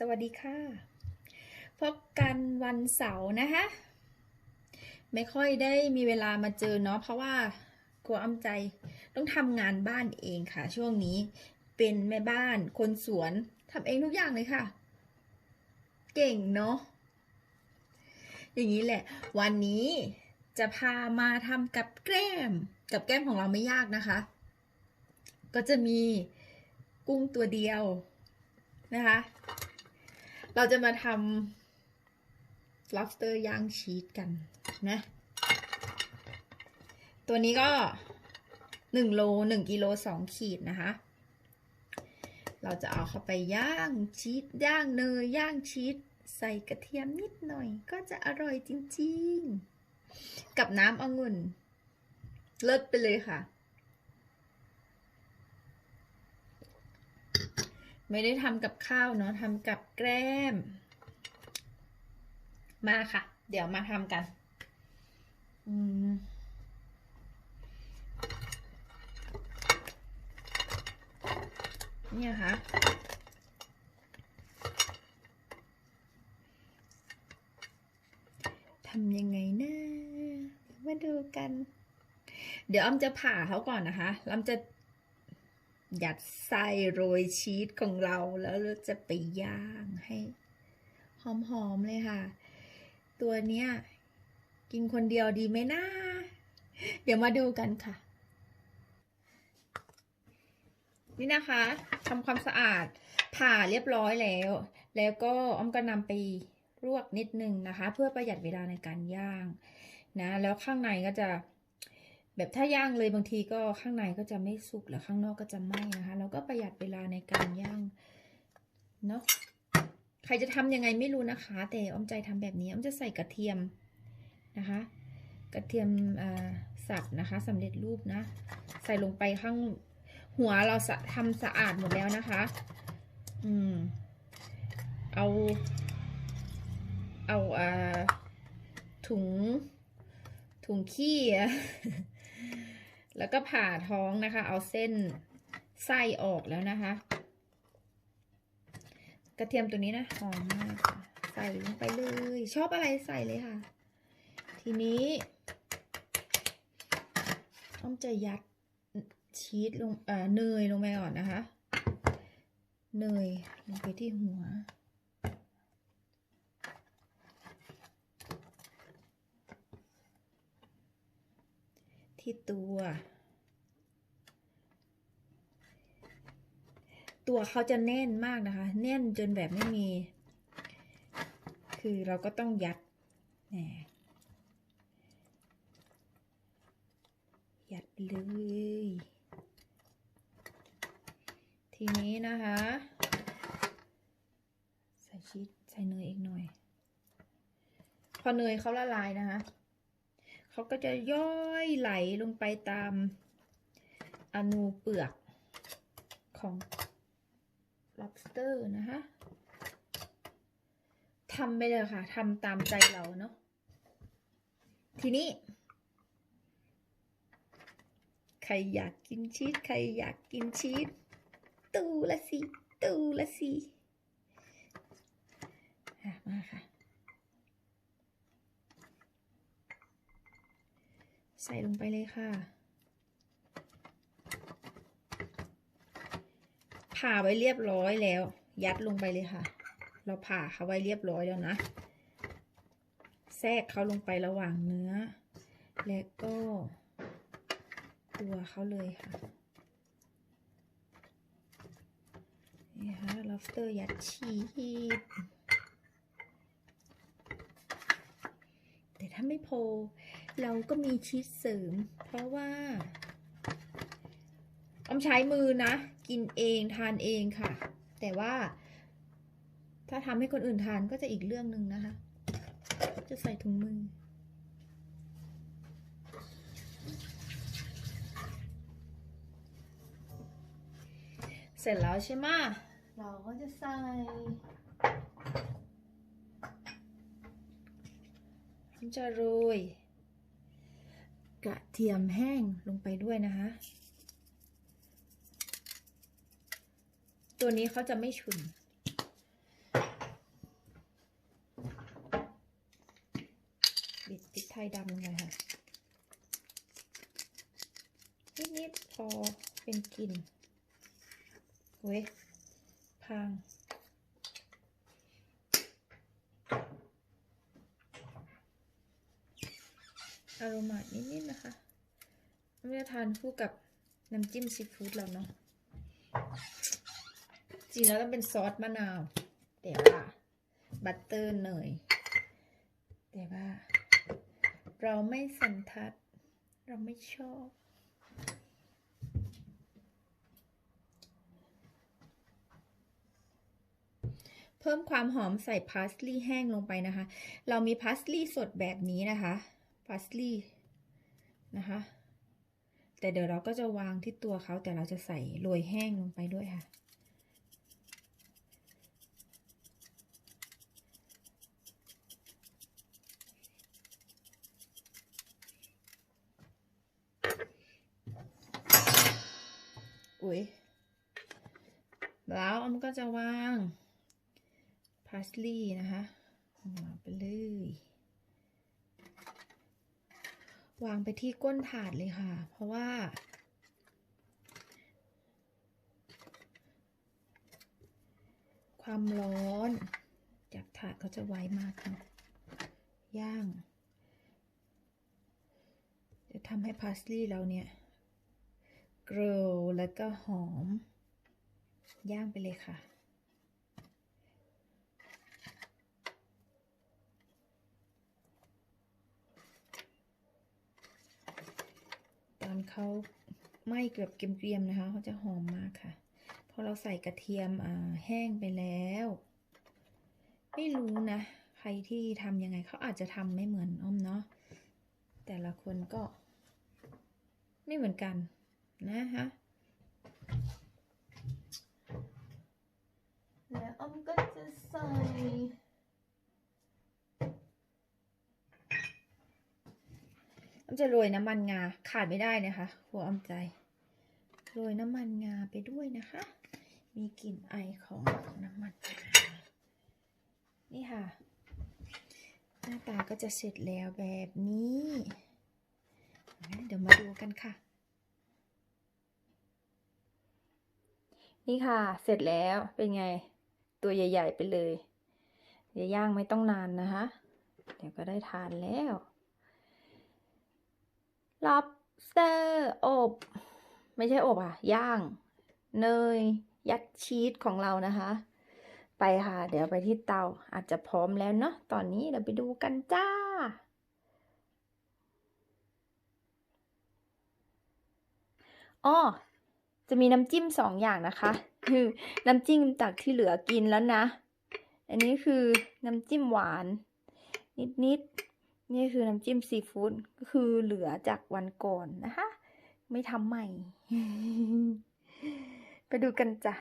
สวัสดีค่ะ พบกันวันเสาร์นะคะ ไม่ค่อยได้มีเวลามาเจอเนาะเพราะว่ากลัวอ้ำใจต้องทำงานบ้านเองค่ะ ช่วงนี้เป็นแม่บ้านคนสวนทำเองทุกอย่างเลยค่ะ เก่งเนาะอย่างนี้แหละ วันนี้จะพามาทำกับแกล้ม กับแกล้มของเราไม่ยากนะคะ ก็จะมีกุ้งตัวเดียวนะคะ เราจะมาทำ lobster ย่างชีสกันนะ ตัวนี้ก็หนึ่งโลหนึ่งกิโลสองขีดนะคะ เราจะเอาเข้าไปย่างชีสย่างเนยย่างชีสใส่กระเทียมนิดหน่อย ก็จะอร่อยจริงๆ กับน้ำองุ่น เลิศไปเลยค่ะ ไม่ได้ทำกับข้าวเนาะทำกับแกล้ม มาค่ะ เดี๋ยวมาทำกัน อืมเนี่ยค่ะ ทำยังไงนะมาดูกัน เดี๋ยวอ้อมจะผ่าเขาก่อนนะคะแล้วอ้อมจะ ยัดไส้โรยชีสของเราแล้วเราจะไปย่างให้หอมๆเลยค่ะ ตัวเนี้ยกินคนเดียวดีไหมนะเดี๋ยวมาดูกันค่ะ นี่นะคะทำความสะอาดผ่าเรียบร้อยแล้ว แล้วก็อ้อมก็นำไปลวกนิดนึงนะคะ เพื่อประหยัดเวลาในการย่างนะ แล้วข้างในก็จะ แบบถ้าย่างเลยบางทีก็ข้างในก็จะไม่สุกแล้วข้างนอกก็จะไหม้นะคะแล้วก็ประหยัดเวลาในการย่างเนาะใครจะทำยังไงไม่รู้นะคะ แต่อ้อมใจทำแบบนี้อ้อมจะใส่กระเทียมนะคะ กระเทียมสับนะคะสำเร็จรูปนะ ใส่ลงไปข้างหัวเราทำสะอาดหมดแล้วนะคะ อืม เอา เอาอ่าถุงถุงขี้อะ แล้วก็ผ่าท้องนะคะ เอาเส้นไส้ออกแล้วนะคะ กระเทียมตัวนี้นะหอมมากค่ะใส่ลงไปเลย ชอบอะไรใส่เลยค่ะ ทีนี้อ้อมจะยัดชีสลงเอ่อเนยลงไปก่อนนะคะ เนยลงไปที่หัว ที่ตัว ตัวเขาจะแน่นมากนะคะ แน่นจนแบบไม่มี คือเราก็ต้องยัดแหมยัดเลย ทีนี้นะคะ ใส่ชีสใส่เนยอีกหน่อย พอเนยเขาละลายนะคะ เขาก็จะย่อยไหลลงไปตามอนูเปลือกของ lobster นะคะทำไปเลยค่ะทำตามใจเราเนาะทีนี้ ใครอยากกินชีสใครอยากกินชีสตูละสิตูละสิอะมาค่ะ ใส่ลงไปเลยค่ะ ผ่าไว้เรียบร้อยแล้ว ยัดลงไปเลยค่ะ เราผ่าเขาไว้เรียบร้อยแล้วนะ แทรกเขาลงไประหว่างเนื้อ และก็ตัวเขาเลยค่ะนี่ค่ะ lobster ยัดชีสแต่ถ้าไม่โพ เราก็มีชีสเสริม เพราะว่าออมใช้มือนะ กินเองทานเองค่ะ แต่ว่า ถ้าทำให้คนอื่นทานก็จะอีกเรื่องหนึ่งนะคะ จะใส่ถุงมือ เสร็จแล้วใช่ไหมเราก็จะใส่จะโรย กระเทียมแห้งลงไปด้วยนะคะ ตัวนี้เขาจะไม่ฉุน บิดติกไทยดำลงไปค่ะ นิดๆพอเป็นกลิ่นเว้ยพังารมานิดๆนะคะไม่ได้ทานคู่กับน้ำจิ้มซีฟู้ดเราเนาะจริงแล้วต้องเป็นซอสมะนาว แต่ว่าบัตเตอร์เนยแต่ว่า เราไม่สันทัด เราไม่ชอบ เพิ่มความหอมใส่พาสลีย์แห้งลงไปนะคะ เรามีพาสลีย์สดแบบนี้นะคะ พาสลีย์นะคะ แต่เดี๋ยวเราก็จะวางที่ตัวเขาแต่เราจะใส่โรยแห้งลงไปด้วยค่ะ อุ๊ยแล้วออมก็จะวางพาสลีย์นะคะวางไปเลย วางไปที่ก้นถาดเลยค่ะ เพราะว่า ความร้อน จากถาดเขาจะไวมากค่ะย่าง จะทำให้พาสลีย์เราเนี่ยเกลียวแล้วก็หอม ย่างไปเลยค่ะ ตอน เขาไหม้เกือบเกรียมๆนะคะเขาจะหอมมากค่ะ พอเราใส่กระเทียมแห้งไปแล้ว ไม่รู้นะ ใครที่ทำยังไงเขาอาจจะทำไม่เหมือนอ้อมเนาะแต่ละคนก็ ไม่เหมือนกันนะคะแล้วอ้อมก็จะใส่ อ้อมจะโรยน้ำมันงาขาดไม่ได้นะคะหัวอ้อมใจโรยน้ำมันงาไปด้วยนะคะ มีกลิ่นไอของน้ำมันงานี่ค่ะ หน้าตาก็จะเสร็จแล้วแบบนี้ เดี๋ยวมาดูกันค่ะ นี่ค่ะ เสร็จแล้วเป็นไง ตัวใหญ่ ๆ ไปเลยเดี๋ยวย่างไม่ต้องนานนะคะ เดี๋ยวก็ได้ทานแล้ว lobster อบ ไม่ใช่อบอะ ย่าง เนย ยัดชีสของเรานะคะ ไปค่ะ เดี๋ยวไปที่เตาอาจจะพร้อมแล้วเนาะตอนนี้เราไปดูกันจ้าอ้อจะมีน้ำจิ้มสองอย่างนะคะคือน้ำจิ้มจากที่เหลือกินแล้วนะ อันนี้คือน้ำจิ้มหวาน นิดๆ นี่คือน้ำจิ้มซีฟู้ดก็คือเหลือจากวันก่อนนะคะ ไม่ทำใหม่ ไปดูกันจ้ะ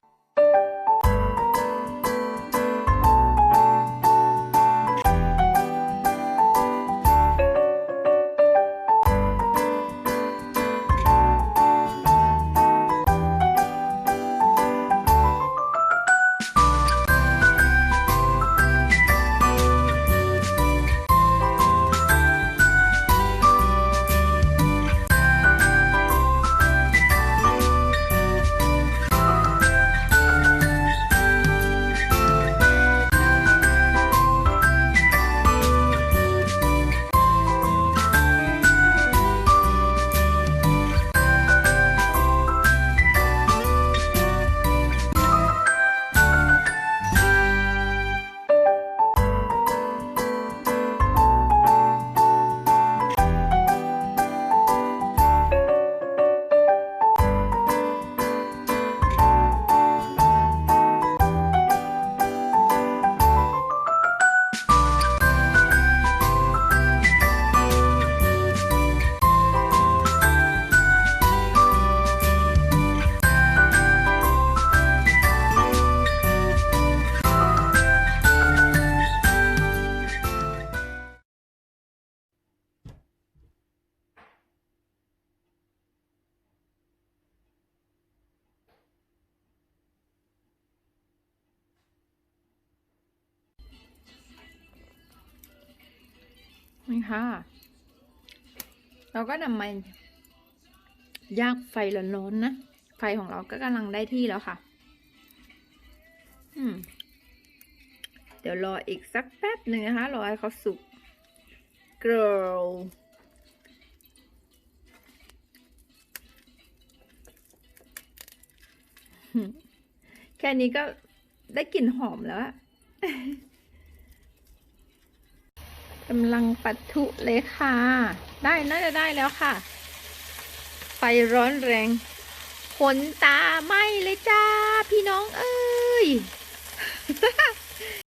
นี่ค่ะ เราก็นำมาย่างไฟร้อนๆนะ ไฟของเราก็กำลังได้ที่แล้วค่ะ อืม เดี๋ยวรออีกสักแป๊บหนึ่งนะคะ รอให้เขาสุก girl แค่นี้ก็ได้กลิ่นหอมแล้วอะ กำลังปัทุเลยค่ะ ได้น่าจะได้แล้วค่ะ ไฟร้อนแรง ขนตาไหมเลยจ้า พี่น้องเอ้ย